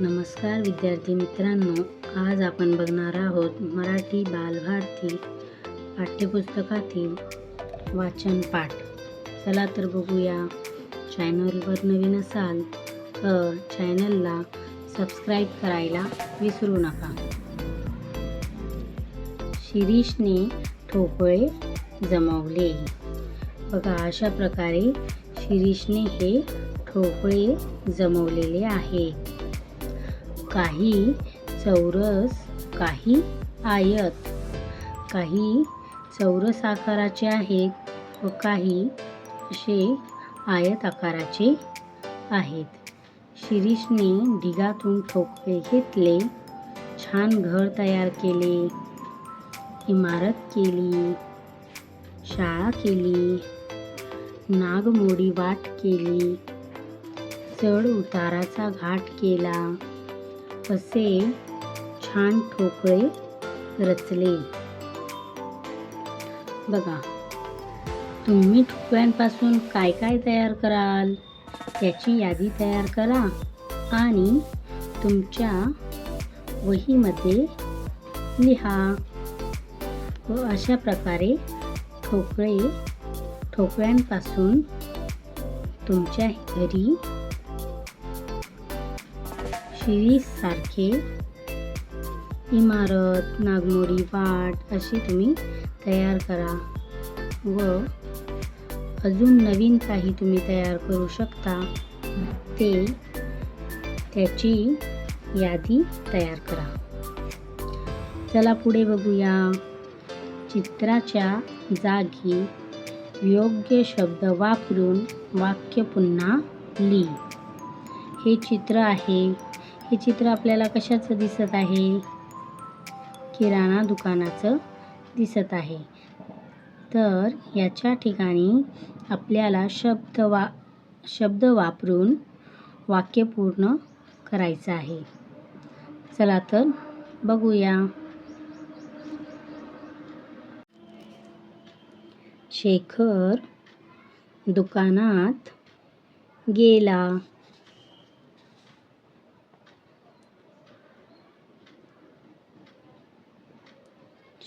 नमस्कार विद्यार्थी मित्रांनो आज आपण बघणार आहोत मराठी बालभारती पाठ्यपुस्तकातील वाचन पाठ. चला तर बघूया. चॅनलवर नवीन असाल तर चॅनलला सबस्क्राईब करायला विसरू नका. शिरीषने ठोकळे जमवले. बघा अशा प्रकारे शिरीषने हे ठोकळे जमवलेले आहे. काही चौरस काही आयत. काही चौरस आकाराचे आहेत व काही असे आयत आकाराचे आहेत. शिरीषने ढिगातून ठोकळे घेतले छान घर तयार केले इमारत केली शाळा केली नागमोडी वाट केली चढ उताराचा घाट केला. असे छान ठोकळे रचले. बघा तुम्ही ठोकळ्यांपासून काय काय तयार कराल त्याची यादी तयार करा आणि तुमच्या वहीमध्ये लिहा व अशा प्रकारे ठोकळे ठोकळ्यांपासून तुमच्या घरी शिरीषसारखे इमारत नागमोरी वाट अशी तुम्ही तयार करा. व अजून नवीन काही तुम्ही तयार करू शकता. ते त्याची यादी तयार करा. चला पुढे बघूया. चित्राच्या जागी योग्य शब्द वापरून वाक्य पुन्हा लिही. हे चित्र आहे. हे चित्र आपल्याला कशाचं दिसत आहे? किराणा दुकानाचं दिसत आहे. तर याच्या ठिकाणी आपल्याला शब्द वा शब्द वापरून वाक्य पूर्ण करायचं आहे. चला तर बघूया. शेखर दुकानात गेला.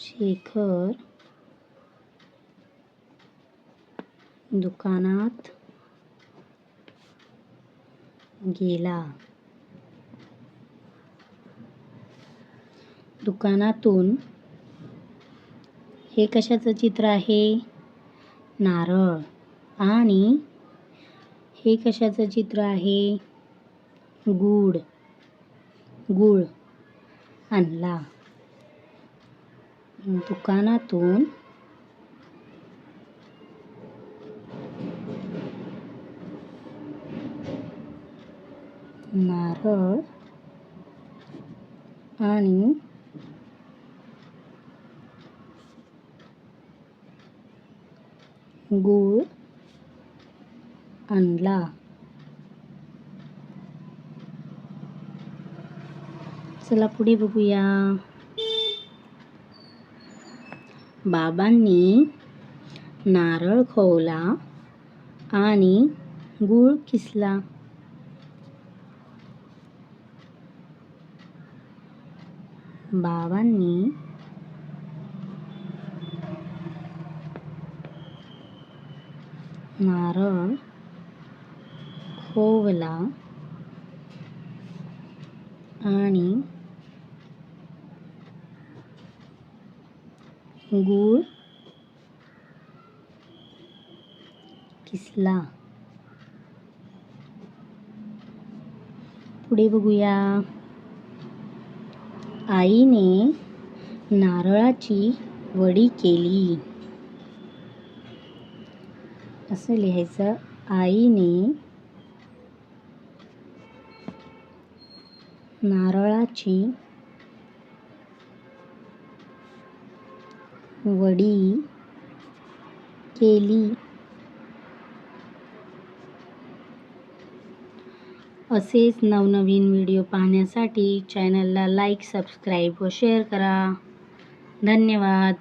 शेखर दुकानात गेला. दुकानातून हे कशाचं चित्र आहे? नारळ. आणि हे कशाचं चित्र आहे? गूळ. गूळ आणला. दुकानातून नारळ आणि गूळ आणला चला पुढे बघूया बाबांनी नारळ खोवला आणि गूळ किसला. बाबांनी नारळ खोवला आणि गूळ किसला? पुढे बघूया. आईने नारळाची वडी केली. असं लिहायचं आईने नारळाची वडी केली. असेच नवनवीन व्हिडिओ पाहण्यासाठी चॅनलला लाईक सबस्क्राईब व शेअर करा. धन्यवाद.